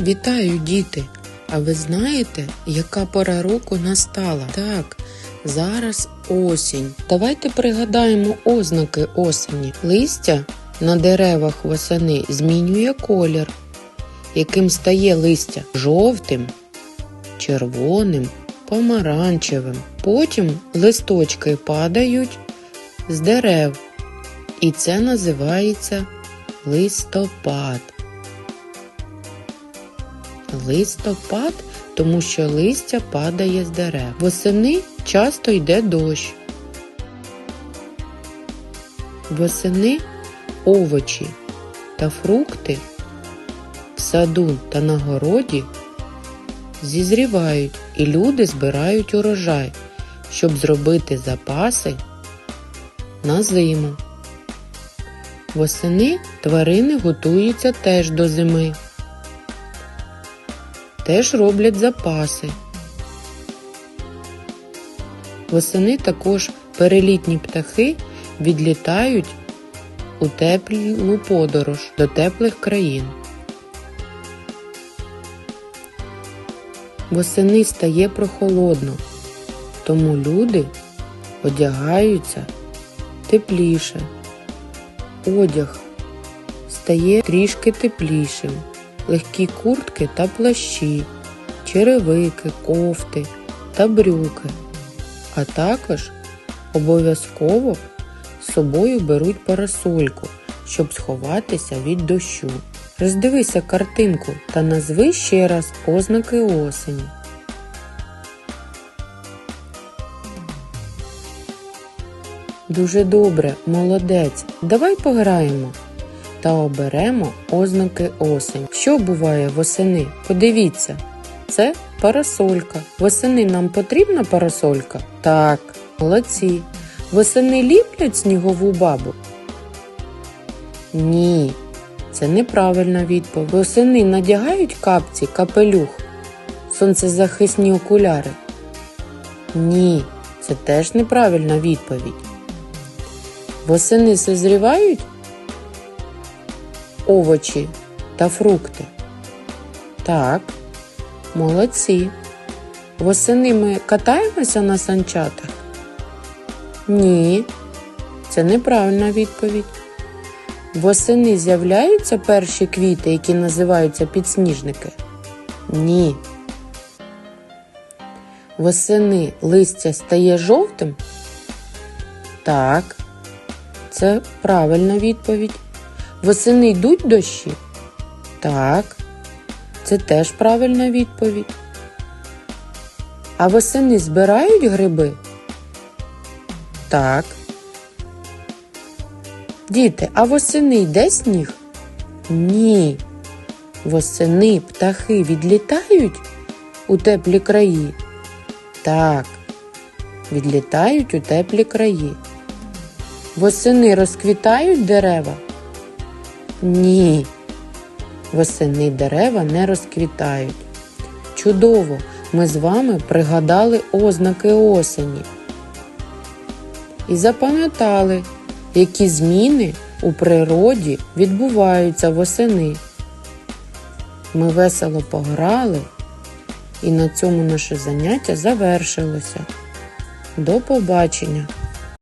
Вітаю, діти! А ви знаєте, яка пора року настала? Так, зараз осінь. Давайте пригадаємо ознаки осені. Листя на деревах восени змінює колір, яким стає листя жовтим, червоним, помаранчевим. Потім листочки падають з дерев, і це називається листопад. Листопад, тому що листя падає з дерев. Восени часто йде дощ. Восени овочі та фрукти в саду та на городі зізрівають і люди збирають урожай, щоб зробити запаси на зиму. Восени тварини готуються теж до зими теж роблять запаси. Восени також перелітні птахи відлітають у теплу подорож до теплих країн. Восени стає прохолодно, тому люди одягаються тепліше. Одяг стає трішки теплішим легкі куртки та плащі, черевики, кофти та брюки, а також обов'язково з собою беруть парасольку, щоб сховатися від дощу. Роздивися картинку та назви ще раз ознаки осені. Дуже добре, молодець. Давай пограємо та оберемо ознаки осень. Що буває восени? Подивіться, це парасолька. Восени нам потрібна парасолька? Так, молодці. Восени ліплять снігову бабу? Ні, це неправильна відповідь. Восени надягають капці, капелюх, сонцезахисні окуляри? Ні, це теж неправильна відповідь. Восени созрівають овочі та фрукти? Так, молодці. Восени ми катаємося на санчатах? Ні, це неправильна відповідь. Восени з'являються перші квіти, які називаються підсніжники? Ні. Восени листя стає жовтим? Так, це правильна відповідь. Восени йдуть дощі? Так, це теж правильна відповідь. А восени збирають гриби? Так. Діти, а восени йде сніг? Ні. Восени птахи відлітають у теплі краї? Так. Відлітають у теплі краї. Восени розквітають дерева? Ні. Восени дерева не розквітають. Чудово! Ми з вами пригадали ознаки осені. І запам'ятали, які зміни у природі відбуваються восени. Ми весело пограли, і на цьому наше заняття завершилося. До побачення!